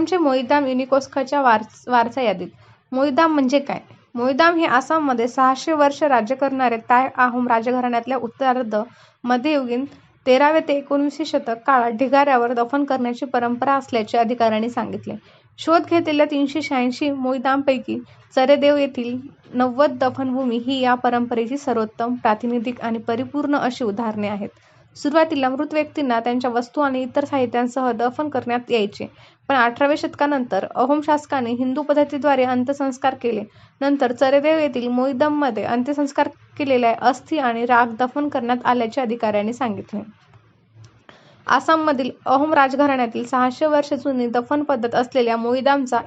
आसामचे मोईदाम युनेस्कोच्या वारसा यादीत मोईदाम म्हणजे काय? मोईदाम हे आसाममध्ये सहाशे वर्ष राज्य करणारे ताय आहोम राजघराण्यातल्या उत्तरार्ध मध्ययुगीन तेराव्या ते एकोणीसशे शतक काळात ढिगाऱ्यावर दफन करण्याची परंपरा असल्याचे अधिकाऱ्यांनी सांगितले. शोध घेतलेल्या तीनशे शहाऐंशी मोईदामपैकी चरेदेव येथील नव्वद दफनभूमी ही या परंपरेची सर्वोत्तम, प्रातिनिधिक आणि परिपूर्ण अशी उदाहरणे आहेत. सुरुवातीला मृत व्यक्तींना त्यांच्या वस्तू आणि इतर साहित्यांसह दफन करण्यात यायचे. पण अठराव्या शतकानंतर अहोम शासकाने हिंदू पद्धतीद्वारे अंत्यसंस्कार केले. नंतर चरेदेव येथील मोईदममध्ये अंत्यसंस्कार केलेल्या अस्थी आणि राख दफन करण्यात आल्याचे अधिकाऱ्यांनी सांगितले. आसाममधील अहोम राजघराण्यातील सहाशे वर्षे जुनी दफन पद्धत असलेल्या मोईदामचा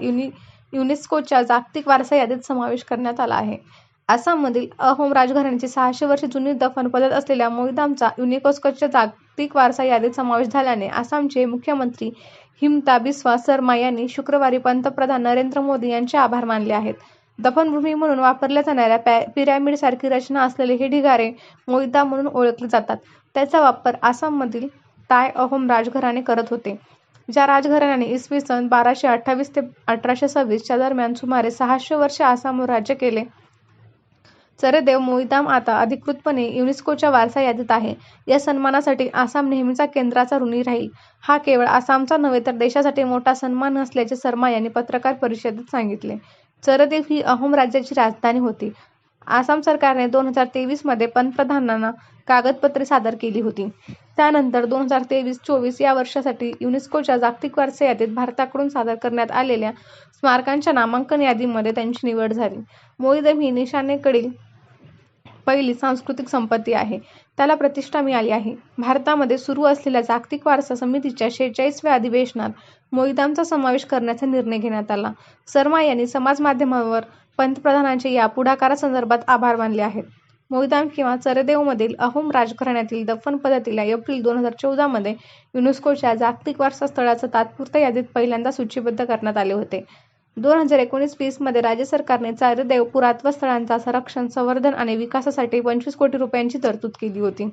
युनेस्कोच्या जागतिक वारसा यादीत समावेश करण्यात आला आहे. आसाममधील अहोम राजघराण्याची सहाशे वर्षे जुनी दफन पद्धत असलेल्या मोईदामचा युनेस्कोच्या जागतिक वारसा यादीत समावेश झाल्याने आसामचे मुख्यमंत्री हिमता बिस्वा सर्मा यांनी शुक्रवारी पंतप्रधान नरेंद्र मोदी यांचे आभार मानले आहेत. दफनभूमी म्हणून वापरल्या जाणाऱ्या पिरॅमिडसारखी रचना असलेले हे ढिगारे मोईदाम म्हणून ओळखले जातात. त्याचा वापर आसाममधील ताय अहोम राजघराणे करत होते. ज्या राजघराण्याने इसवी सन बाराशे अठ्ठावीस ते अठराशे सव्वीसच्या दरम्यान सुमारे सहाशे वर्षे आसामवर राज्य केले. चरेदेव मोईदाम आता अधिकृतपणे युनेस्कोच्या वारसा यादीत आहे. या सन्मानासाठी आसाम नेहमीचा केंद्राचा ऋणी राहील. हा केवळ आसामचा नव्हे तर देशासाठी मोठा सन्मान असल्याचे शर्मा यांनी पत्रकार परिषदेत सांगितले. चरदेव ही अहोम राज्याची राजधानी होती. आसाम सरकारने दोन हजार तेवीसमध्ये पंतप्रधानांना कागदपत्रे सादर केली होती. त्यानंतर दोन हजार तेवीस चोवीस या वर्षासाठी युनेस्कोच्या जागतिक वारसा यादीत भारताकडून सादर करण्यात आलेल्या स्मारकांच्या नामांकन यादीमध्ये त्यांची निवड झाली. मोईदम ही निशानेकडील पहिली सांस्कृतिक संपत्ती आहे. त्याला प्रतिष्ठा मिळाली आहे. भारतामध्ये सुरू असलेल्या जागतिक वारसा समितीच्या शेहेचाळीसव्या अधिवेशनात मोईदामचा समावेश करण्याचा निर्णय घेण्यात आला. शर्मा यांनी समाजमाध्यमांवर पंतप्रधानांचे या पुढाकारासंदर्भात आभार मानले आहेत. मोईदाम किंवा चरदेवमधील अहोम राजघराण्यातील दफन पद्धतीला एप्रिल दोन हजार चौदामध्ये युनेस्कोच्या जागतिक वारसा स्थळाचं तात्पुरत्या यादीत पहिल्यांदा सूचीबद्ध करण्यात आले होते. दोन हजार एकोणीस वीसमध्ये राज्य सरकारने चारदेव पुरातत्व स्थळांचा संरक्षण, संवर्धन आणि विकासासाठी पंचवीस कोटी रुपयांची तरतूद केली होती.